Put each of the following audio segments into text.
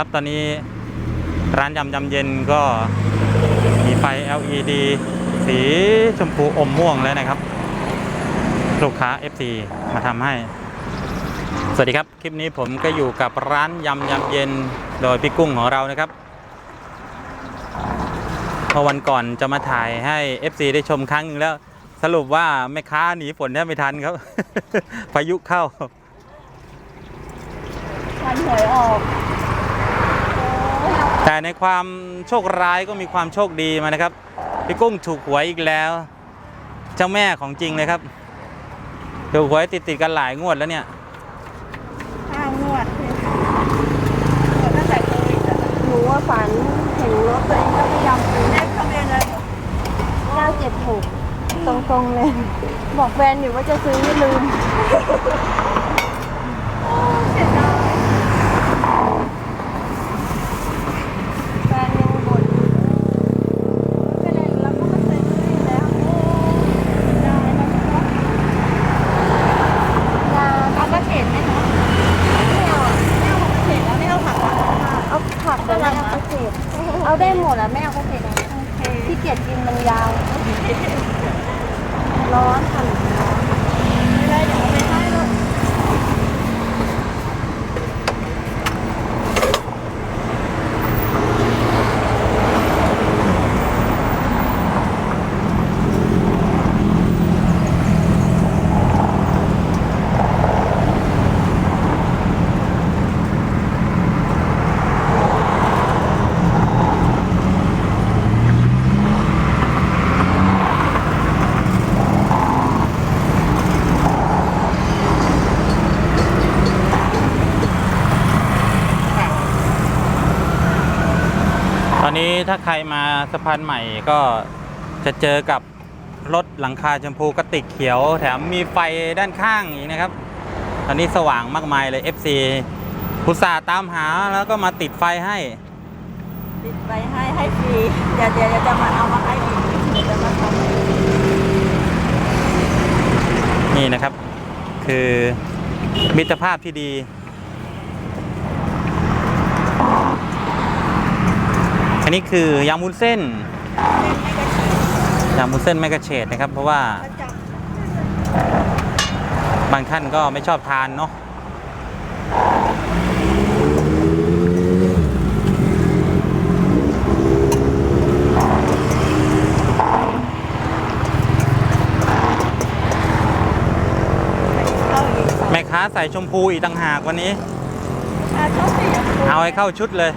ครับตอนนี้ร้านยำยำเย็นก็มีไฟ LED สีชมพูอมม่วงแล้วนะครับ ลูกค้า FC มาทำให้ สวัสดีครับ คลิปนี้ผมก็อยู่กับร้านยำยำเย็นโดยพี่กุ้งของเรานะครับเมื่อวันก่อนจะมาถ่ายให้ FC ได้ชมครั้งหนึงแล้ว สรุปว่าแม่ค้าหนีฝนแทบไม่ทันครับพายุเข้าวันหวยออก แต่ในความโชคร้ายก็มีความโชคดีมานะครับ พี่กุ้งถูกหวยอีกแล้ว เจ้าแม่ของจริงเลยครับ ถูกหวยติดติดๆกันหลายงวดแล้วเนี่ยห้างวดเลยงวดตั้งแต่โควิดอะหนูว่าฝันเห็นรถตัวเองก็พยายามซื้อเลขทะเบียนอะไร976ตรงๆเลย บอกแฟนอยู่ว่าจะซื้อไม่ลืม เสียดาย แฟนยังบ่นอยู่ไม่เป็นไรเราก็มาซื้ออยู่แล้ว ได้นะคะ ยา เอากระเฉดไหมคะ ไม่เอาอะ ไม่เอากระเฉดแล้วไม่เอาผักอะ เอาผักแต่ไม่เอาเกษตรเอาได้หมดอะไม่เอาเกษตร โอ เคที่เกียจกินมันยาว ร้อนค่ะ ไม่ได้เดี๋ยวเอาไปให้ลูก ตอ นนี้ถ้าใครมาสะพานใหม่ก็จะเจอกับรถหลังคาชมพูกระติกเขียว แถมมีไฟด้านข้างอีกนะครับ ตอนนี้สว่างมากมายเลย FC อุตส่าห์ตามหาแล้วก็มาติดไฟให้ ติดไปให้ให้ฟรีเดี๋ยวเดี๋ยวจะมาเอามาให้อีกเดี๋ยวจะมาทำให้นี่นะครับ คือมิตรภาพที่ดี อันนี้คือยำมุ้นเส้นเล่นไม่กระเฉดยำมุ้นเส้นไม่กระเฉดนะครับ เพราะว่าประจบางท่านก็ไม่ชอบทานเนาะแม่ค้าใส่ชมพูอีกต่างหากวันนี้อาชอบสีชมพูเอาให้เข้าชุดเลย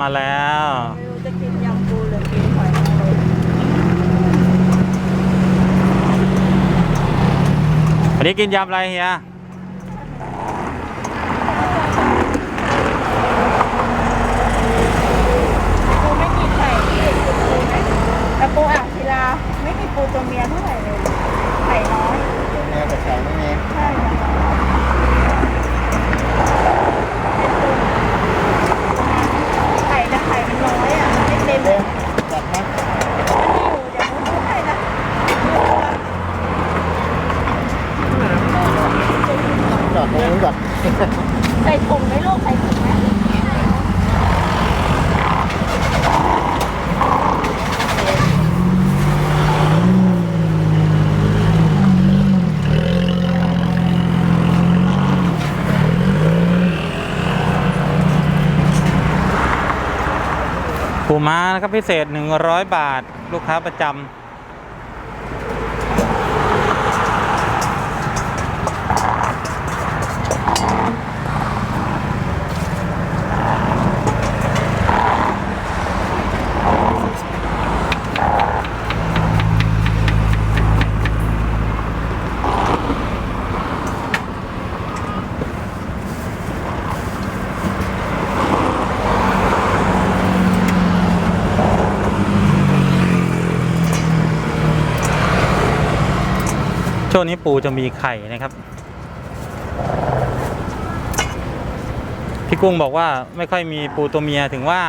มาแล้วจะกินยำปูหรือกินหอยนางรมวันนี้กินยำอะไรเฮีย ปูไม่มีไข่ที่ปูไหมแต่ปูอ่างศิลาไม่มีปูตัวเมียเท่าไหร่เลยไข่น้อย แม่แต่ไข่ไม่มี ใช่ค่ะไข่นะไข่มันน้อยอะไม่เต็มเล เล่ ย นจัดไหม มันอยู่เดี๋ยวมันให้นะ จอดตรงนู้นก่อน ใส่ถุงไหมลูกใส่ถุงไหม ปูม้า นะครับพิเศษ 100 บาท ลูกค้าประจำ ช่วงนี้ปูจะมีไข่นะครับ พี่กุ้งบอกว่าไม่ค่อยมีปูตัวเมียถึงว่า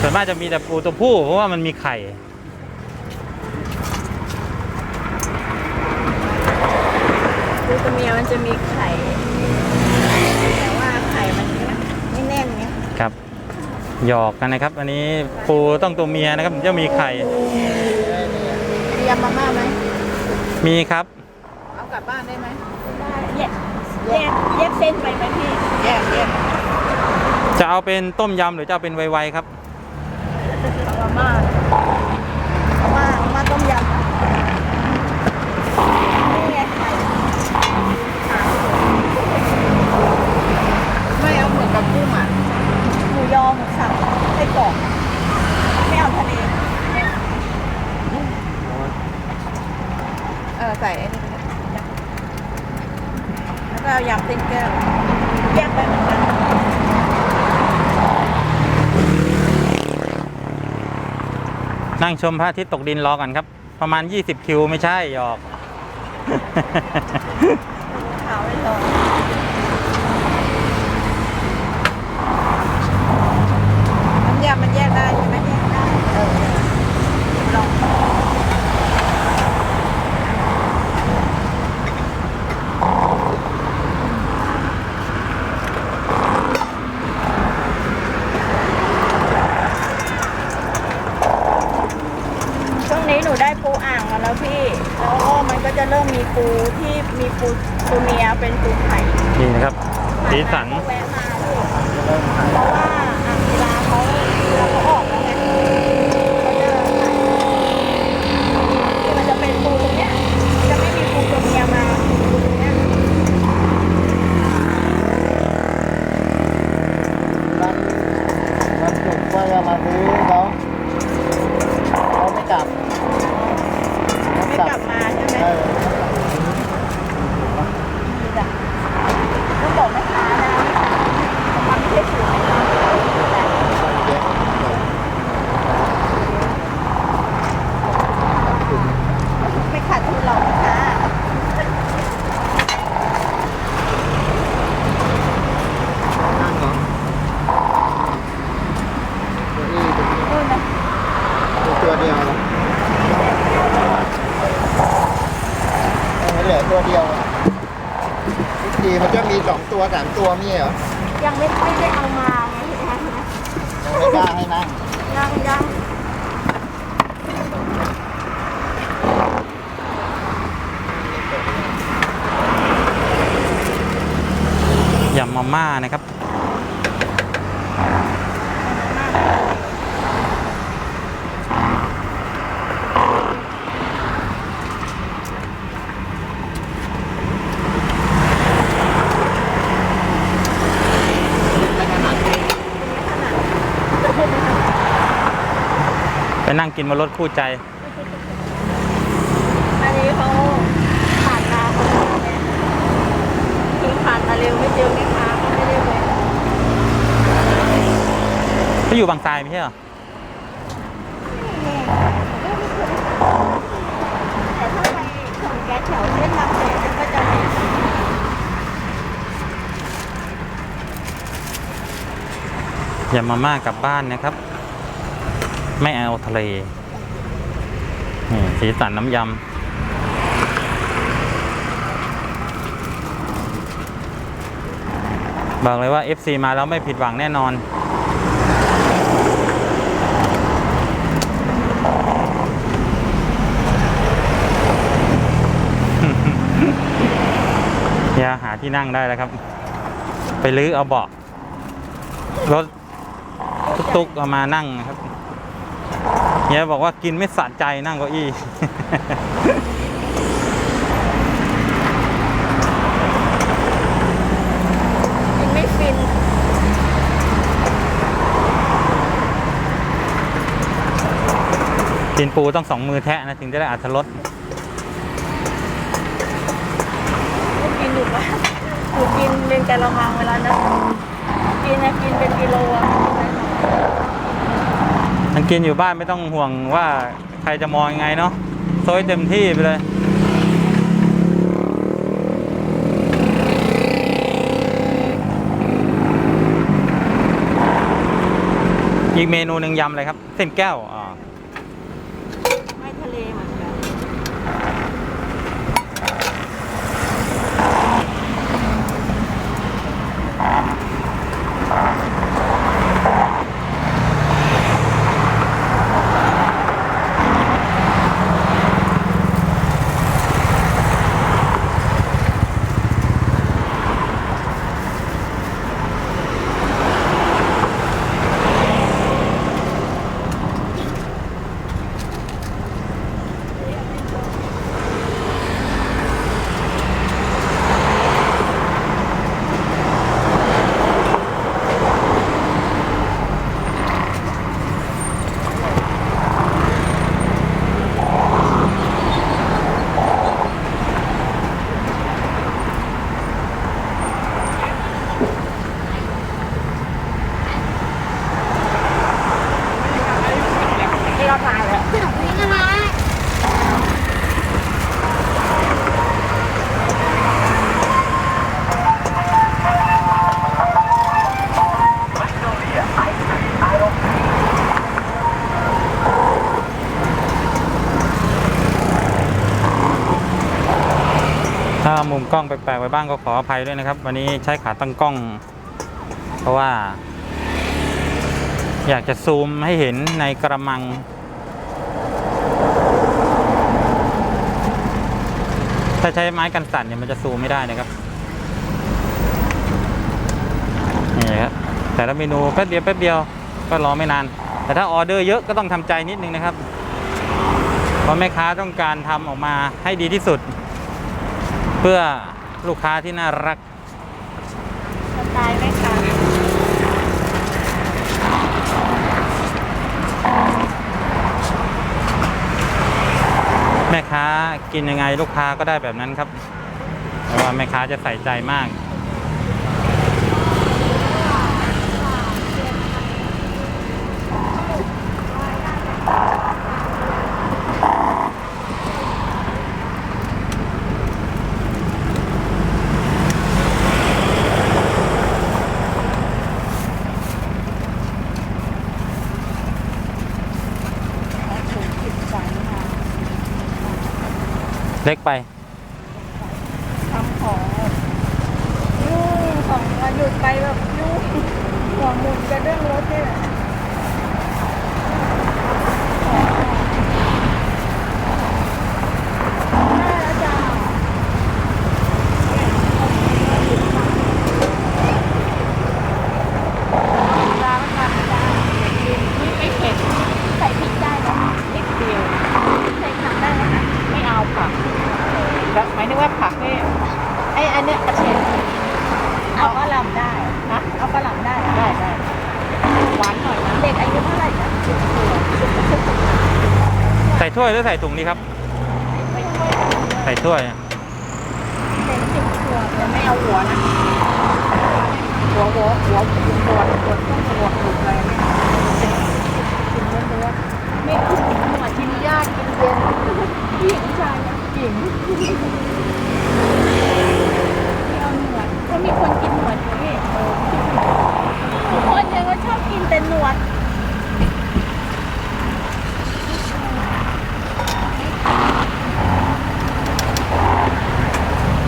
ส่วนมากจะมีแต่ปูตัวผู้ เพราะว่ามันมีไข่ ปูตัวเมียมันจะมีไข่ แต่ว่าไข่มันไม่แน่นไงครับ หยอกกันนะครับ อันนี้ปูต้องตัวเมียนะครับถึงจะมีไข่เตรียมมาม่าไหม มีครับ เอากลับบ้านได้ไหมได้แยกแยกแยกเส้นไปไหมพี่แยกแยกจะเอาเป็นต้มยำหรือจะเอาเป็นไวๆครับมาม่ามาม่ามาม่าต้มยำนี่ไงไข่ไม่เอาเหมือนกับกุ้งอะหมูยอหมูสับไส้กรอกไม่เอาทะเล เออใส่ไอ้นี่แล้วก็เอายำเส้นแก้วแยกไปเหมือนกันนั่งชมพระอาทิตย์ตกดินรอก่อนครับ ประมาณ 20 คิวไม่ใช่หยอกขาวไม่รอน้ำยำมันแยกได้ใช่ไหมแยกได้ เออลองนี้หนูได้ปูอ่างมาแล้วพี่ แล้วก็มันก็ จะเริ่มมีปูที่มีปูปูเมียเป็นปูไข่นี่นะครับสีสัน แวะมาพี่เพราะว่าอ่างศิลาเขาเราเขาออกแล้วไงเขาจะขายที่มันจะเป็นปูตรงเนี้ยจะไม่มีปูตัวเมียมาปูตรงเนี้ย วันวันศุกร์ก็จะมาซื้อเขาเขาไม่กลับ ไม่กลับมาใช่ไหม เออ จ้ะต้องบอกแม่ค้านะมันไม่ใช่สูตรนะคะ เยอะ ไม่ขาดทุนหรอกนะคะ นั่งเหรอตัวนี้ นู่นนะ ตัวตัวเดียวเหรอไม่เหลือตัวเดียวอะทุกทีมันจะมีสอง ตัวสามตัวมีเหรอ ยังไม่ค่อยได้เอามาไงพี่แอน ยังไม่กล้าให้นั่ง ยังยัง ยำมาม่านะครับ ไม่ถนัด ขนาด ไป นั่งกินบนรถคู่ใจ อันนี้เขาผ่านตาเขาเนี่ยทิ้งผ่านมาเร็วไม่เจอแม่ค้าก็ไม่ได้เลยเขาอยู่บางทรายไม่ใช่เหรอ แต่ถ้าไปถึงแก๊สแถวเส้นบางแสนก็จะไม่อย่ามาม่ากลับบ้านนะครับ ไม่เอาทะเลนี่สีสันน้ำยำ บอกเลยว่า FC มาแล้วไม่ผิดหวังแน่นอน อย่าหาที่นั่งได้แล้วครับ ไปลื้อเอาเบาะรถ ตุ๊กๆเอามานั่งครับ เฮียบอกว่ากินไม่สะใจนั่งเก้าอี้กินไม่ฟิน กินปูต้องสองมือแทะนะถึงจะได้อัตรสก็กินอยู่บ้านหนูกินเป็นกะละมังเวลานะกินนะกินเป็นกิโลอะไมันกินอยู่บ้านไม่ต้องห่วงว่าใครจะมองยังไงเนาะโซยเต็มที่ไปเลยอีกเมนูหนึ่งยำเลยครับ เส้นแก้วอ๋อ ไม่ทะเลเหมือนกัน ที่เราทานเลย ถ้ามุมก ล้องแปลกๆไปบ้างก็ขออภัยด้วยนะครับ วันนี้ใช้ขาตั้งกล้อง เพราะว่า อยากจะซูมให้เห็นในกระมัง ถ้าใช้ไม้กันสั่นเนี่ยมันจะซูมไม่ได้นะครับนี่ครับแต่ละเมนูแป๊บเดียวแป๊บเดียวก็รอไม่นาน แต่ถ้าออเดอร์เยอะก็ต้องทำใจนิดนึงนะครับ เพราะแม่ค้าต้องการทำออกมาให้ดีที่สุด เพื่อลูกค้าที่น่ารักสไตล์ไหมคะแม่ค้ากินยังไงลูกค้าก็ได้แบบนั้นครับเพราะว่าแม่ค้าจะใส่ใจมาก เล็กไป ทำของยุ่งของวันหยุดไปแบบยุ่งหัวหมุนกับเรื่องรถเนี่ยแหละได้แล้วจ้าร้านทำได้นี่ไม่เผ็ดใส่พริกได้ไหมนิดเดียวใส่ผักได้ไหมคะไม่เอาผัก แบบหมายถึงว่าผักนี่ไออันเนี้ยกระเทียมเอากระหล่ำได้นะเอากระหล่ำได้ได้ได้หวานหน่อย ถ้วยหรือ ใส่ถุงดีครับไม่ช่วยกันใส่ถ้วยเป็นสิบตัวแต่ไม่เอาหัวนะ หัวหัวหัวตัวตัวต้องหัวถูกเลยไม่กินเนื้อไม่กินหัวกินยากกินเย็นผู้หญิงผู้ชายนะหญิงไม่เอาหนวดก็มีคนกินหนวดอยู่นี่เออทุกคนยังก็ชอบกินแต่หนวด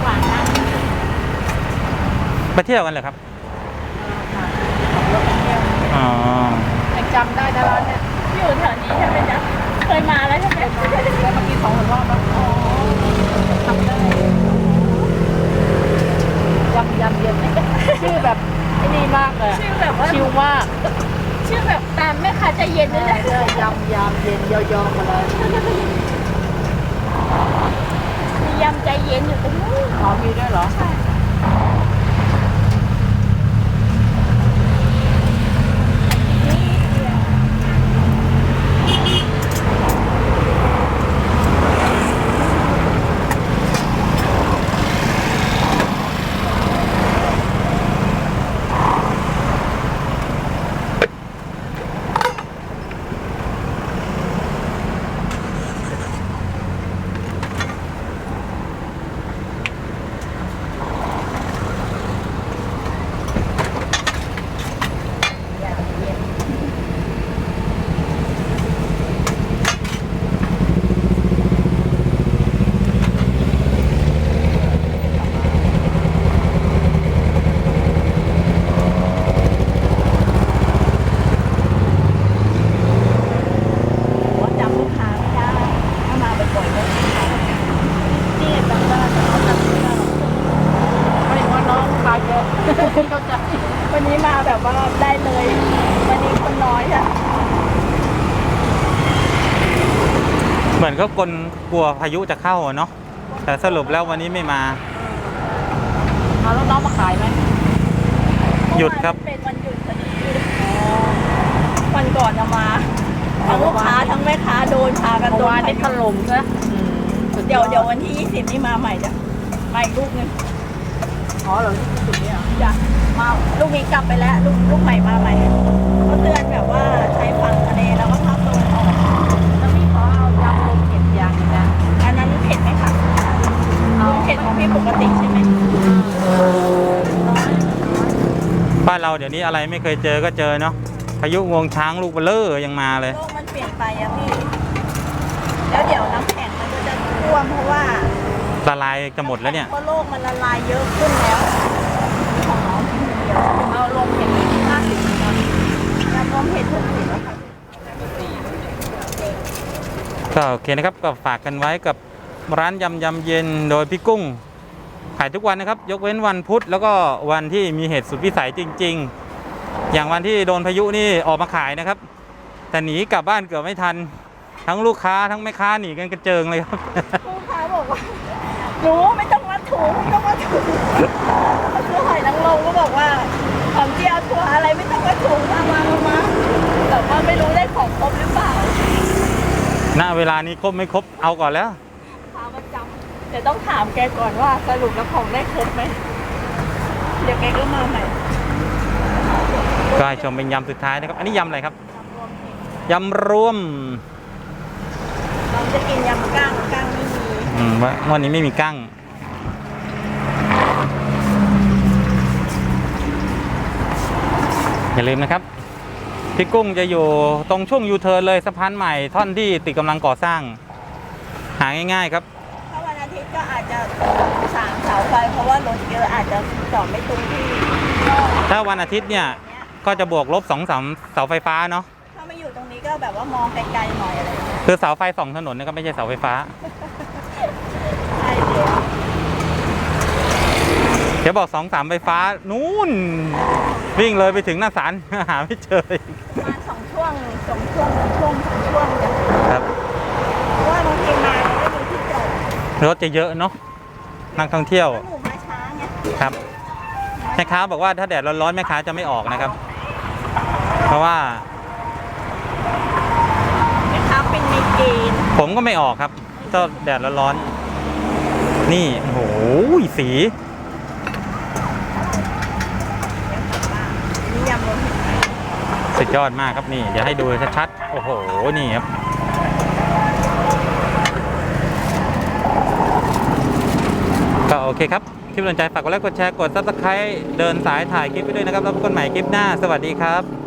หวานนะ ไป เที่ยวกันเหรอครับรถเที่ยวอ๋อยังจำได้นะร้านเนี่ยอยู่แถวนี้ใช่ไหมจ๊ะเคยมาแล้วใช่ไหมเคยมากินสองรอบแล้วอ๋อทำได้ยำยำเย็นชื่อแบบไอ้นี่มากเลยชื่อแบบว่าชิวมากชื่อแบบตามแม่ค้าใจเย็นนี่แหละยำยำเย็นยอๆมาเลยมียำใจเย็นอยู่ตรงนู้นอ๋อมีด้วยเหรอใช่ ว่าจำลูกค้าไม่ได้ถ้ามาบ่อยๆก็ลูกค้านี่จำได้แต่เขาจำไม่ได้ไม่ว่าน้องมาเยอะเขาจะ วันนี้มาแบบว่าได้เลย วันนี้คนน้อยอะเหมือนก็คนกลัวพายุจะเข้าอะเนาะแต่สรุปแล้ววันนี้ไม่มา เอาแล้วน้องมาขายไหมหยุดครับ เป็นวันหยุดพอดีวันก่อนจะมาทั้งลูกค้าทั้งแม่ค้าโดนพากันโดนนี่ถล่มใช่เดี๋ยวเดี๋ยววันที่ 20 นี่มาใหม่จ้ะมาอีกลูกหนึง อ๋อเหรอที่สุดเนี่ยจ้ะมาลูกนี้กลับไปแล้ว ลูกลูกใหม่มาใหม่เขาเตือนแบบว่าใช้ฝั่งทะเลแล้วก็ภาคตะวันออกแล้วพี่ขอเอายำลงเผ็ดยางนะอันนั้นเผ็ดไหมคะเอาเผ็ดของพี่ปกติใช่ไหมบ้านเราเดี๋ยวนี้อะไรไม่เคยเจอก็เจอเนาะพายุงวงช้างลูกเบลเลอร์ยังมาเลยโลกมันเปลี่ยนไปอะพี่ แล้วเดี๋ยวน้ำแข็งมันก็จะท่วมเพราะว่า ละลายจะหมดแล้วเนี่ยเพราะโลกมันละลายเยอะขึ้นแล้วของน้องเดียวเอาลงอย่างนี้ห้าสิบตอนยำรวมเผ็ดหกสิบแล้วค่ะก็โอเคนะครับก็ฝากกันไว้กับร้านยำยำเย็นโดยพี่กุ้ง ขายทุกวันนะครับ ยกเว้นวันพุธแล้วก็วันที่มีเหตุสุดวิสัยจริง ๆ อย่างวันที่โดนพายุนี่ออกมาขายนะครับ แต่หนีกลับบ้านเกือบไม่ทัน ทั้งลูกค้าทั้งแม่ค้าหนีกันกระเจิงเลยครับ ลูกค้าบอกว่า หนูไม่ต้องมาถูไม่ต้องมาถูเขาซื้อหอยนางรมก็บอกว่าของเจียวถั่วอะไรไม่ต้องมาถูมามามามาแต่ว่าไม่รู้ได้ของครบหรือเปล่าณเวลานี้ครบไม่ครบเอาก่อนแล้วค้าประจำเดี๋ยวต้องถามแกก่อนว่าสรุปแล้วของได้ครบไหมเดี๋ยวแกก็มาใหม่ก็ให้ชมเป็นยำสุดท้ายนะครับ อันนี้ยำอะไรครับยำรวมเผ็ดยำรวมเราจะกินยำกั้งกั้งไม่มี อืมว่าวันนี้ไม่มีกั้ง อย่าลืมนะครับ พี่กุ้งจะอยู่ตรงช่วงยูเทิร์นเลยสะพานใหม่ท่อนที่ติดกำลังก่อสร้าง หาง่ายๆครับถ้าวันอาทิตย์ก็อาจจะสามเสาไฟเพราะว่ารถเยอะอาจจะจอดไม่ตรงที่ก็ถ้าวันอาทิตย์เนี่ยก็จะบวกลบสองสามเสาไฟฟ้าเนาะถ้าไม่อยู่ตรงนี้ก็แบบว่ามองไกลๆหน่อยอะไรอย่างเงี้ยคือเสาไฟสองถนนนะครับไม่ใช่เสาไฟฟ้า ใช่เดี๋ยว เดี๋ยวบอกสองสามไฟฟ้า นู่น วิ่งเลยไปถึงหน้าศาลหาไม่เจออีกประมาณสองช่วงสองช่วงสองช่วงสองช่วงจ้ะครับเพราะว่าบางทีมาเนี่ยไม่มีที่จอดรถจะเยอะเนาะนักท่องเที่ยวแล้วหนูมาช้าไงครับแม่ค้าบอกว่าถ้าแดดร้อนๆแม่ค้าจะไม่ออกนะครับ เพราะว่าแม่ค้าเป็นมีเกณฑ์ผมก็ไม่ออกครับก็แดดร้อนๆนี่โอ้โหสี นี่ยำรวมเห็ด สุดยอดมากครับนี่เดี๋ยวให้ดูชัดๆ โอ้โห นี่ครับ ก็โอเคครับ คลิปสนใจฝากกดไลค์กดแชร์กด subscribe เดินสายถ่ายคลิปไปด้วยนะครับ แล้วพบกันใหม่คลิปหน้า สวัสดีครับ